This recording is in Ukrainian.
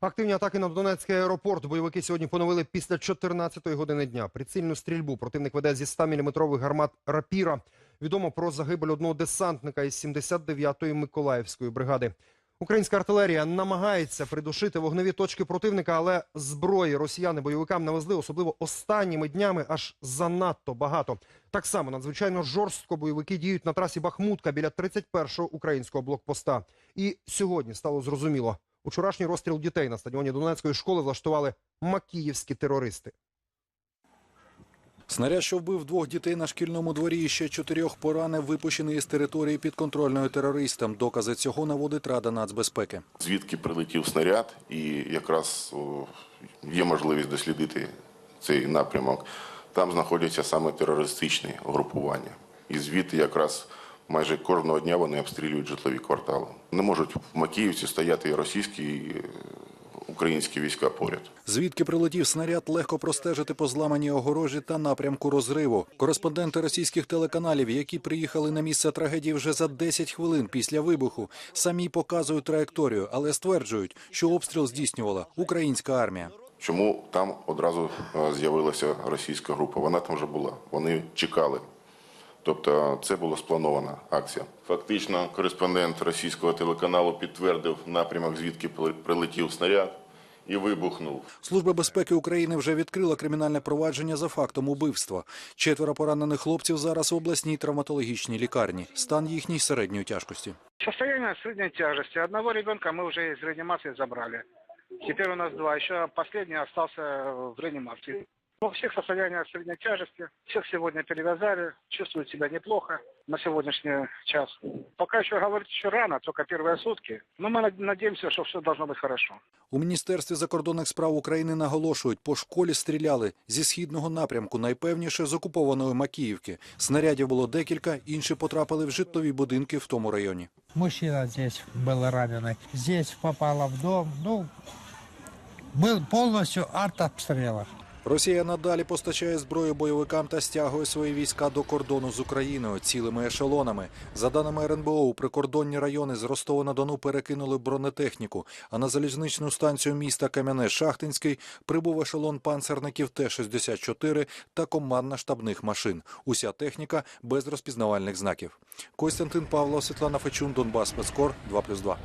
Активні атаки на Донецький аеропорт бойовики сьогодні поновили після 14-ї години дня. Прицільну стрільбу противник веде зі 100-мм гармат «Рапіра». Відомо про загибель одного десантника із 79-ї Миколаївської бригади. Українська артилерія намагається придушити вогневі точки противника, але зброї росіяни бойовикам навезли, особливо останніми днями, аж занадто багато. Так само надзвичайно жорстко бойовики діють на трасі Бахмутка біля 31-го українського блокпоста. І сьогодні стало зрозуміло, Учорашній розстріл дітей на стадіоні Донецької школи влаштували макіївські терористи. Снаряд, що вбив двох дітей на шкільному дворі і ще чотирьох поранив, випущений із території підконтрольної терористам. Докази цього наводить Рада нацбезпеки. звідки прилетів снаряд, і якраз є можливість дослідити цей напрямок. Там знаходяться саме терористичні угрупування. І звідти якраз майже кожного дня вони обстрілюють житлові квартали. Не можуть в Макіївці стояти і російські і е, українські війська поряд. Звідки прилетів снаряд, легко простежити по зламаній огорожі та напрямку розриву. Кореспонденти російських телеканалів, які приїхали на місце трагедії вже за 10 хвилин після вибуху, самі показують траєкторію, але стверджують, що обстріл здійснювала українська армія. Чому там одразу е, з'явилася російська група? Вона там вже була. Вони чекали. Тобто це була спланована акція. Фактично, кореспондент російського телеканалу підтвердив напрямок, звідки при- прилетів снаряд і вибухнув. Служба безпеки України вже відкрила кримінальне провадження за фактом убивства. Четверо поранених хлопців зараз в обласній травматологічній лікарні. Стан їхній середньої тяжкості. Состояние средней тяжести. Одного ребенка мы уже из реанимации забрали. Теперь у нас два. Еще последний остался в реанимации. Ну, всех состояние средней тяжести. Всех сегодня перевязали. Чувствуют себя неплохо на сегодняшний час. Пока еще говорить еще рано, только первые сутки. Но мы над- надеемся, что все должно быть хорошо. У міністерстві закордонних справ України наголошують, по школі стріляли зі східного напрямку, найпевніше з окупованої Макіївки. Снарядів було декілька, інші потрапили в житлові будинки в тому районі. Мужчина здесь был раненый. Здесь попало в дом. Ну, был полностью артобстрелах. Росія надалі постачає зброю бойовикам та стягує свої війська до кордону з Україною цілими ешелонами. За даними РНБО, у прикордонні райони з Ростова-на-Дону перекинули бронетехніку, а на залізничну станцію міста Кам'яне-Шахтинський прибув ешелон панцерників Т-64 та командна штабних машин. Уся техніка без розпізнавальних знаків. Костянтин Павлов, Світлана Фечун, Донбас, Спецкор, 2+,2.